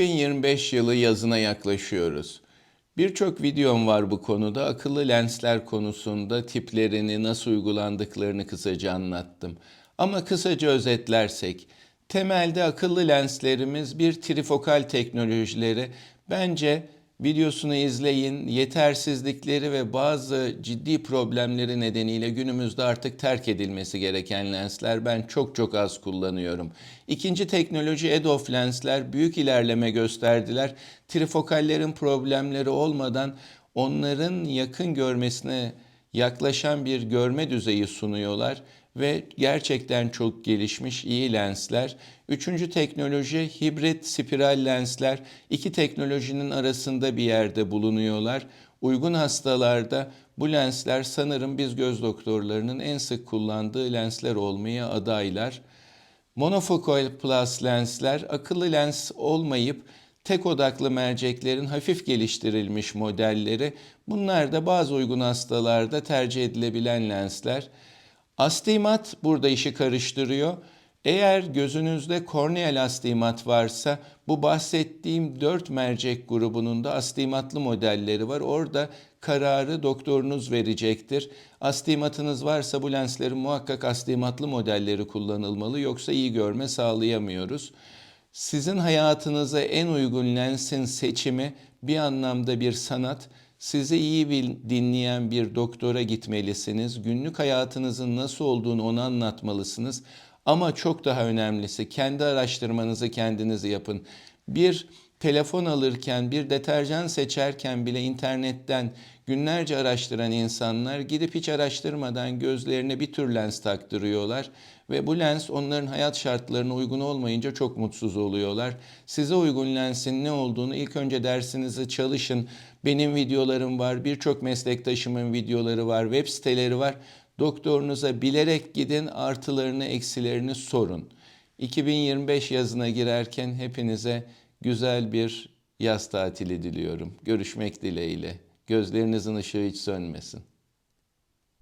2025 yılı yazına yaklaşıyoruz. Birçok videom var bu konuda. Akıllı lensler konusunda tiplerini, nasıl uygulandıklarını kısaca anlattım. Ama kısaca özetlersek, temelde akıllı lenslerimiz bir trifokal teknolojileri. Bence videosunu izleyin. Yetersizlikleri ve bazı ciddi problemleri nedeniyle günümüzde artık terk edilmesi gereken lensler. Ben çok çok az kullanıyorum. İkinci teknoloji EDOF lensler büyük ilerleme gösterdiler. Trifokallerin problemleri olmadan onların yakın görmesine yaklaşan bir görme düzeyi sunuyorlar ve gerçekten çok gelişmiş iyi lensler. Üçüncü teknoloji hibrit spiral lensler. İki teknolojinin arasında bir yerde bulunuyorlar. Uygun hastalarda bu lensler sanırım biz göz doktorlarının en sık kullandığı lensler olmaya adaylar. Monofocal plus lensler akıllı lens olmayıp tek odaklı merceklerin hafif geliştirilmiş modelleri. Bunlar da bazı uygun hastalarda tercih edilebilen lensler. Astigmat burada işi karıştırıyor. Eğer gözünüzde korneal astigmat varsa bu bahsettiğim 4 mercek grubunun da astigmatlı modelleri var. Orada kararı doktorunuz verecektir. Astigmatınız varsa bu lenslerin muhakkak astigmatlı modelleri kullanılmalı yoksa iyi görme sağlayamıyoruz. Sizin hayatınıza en uygun lensin seçimi bir anlamda bir sanat. Sizi iyi dinleyen bir doktora gitmelisiniz. Günlük hayatınızın nasıl olduğunu ona anlatmalısınız. Ama çok daha önemlisi kendi araştırmanızı kendiniz yapın. Bir telefon alırken, bir deterjan seçerken bile internetten günlerce araştıran insanlar gidip hiç araştırmadan gözlerine bir tür lens taktırıyorlar ve bu lens onların hayat şartlarına uygun olmayınca çok mutsuz oluyorlar. Size uygun lensin ne olduğunu ilk önce dersinizi çalışın. Benim videolarım var, birçok meslektaşımın videoları var, web siteleri var. Doktorunuza bilerek gidin, artılarını, eksilerini sorun. 2025 yazına girerken hepinize güzel bir yaz tatili diliyorum. Görüşmek dileğiyle. Gözlerinizin ışığı hiç sönmesin.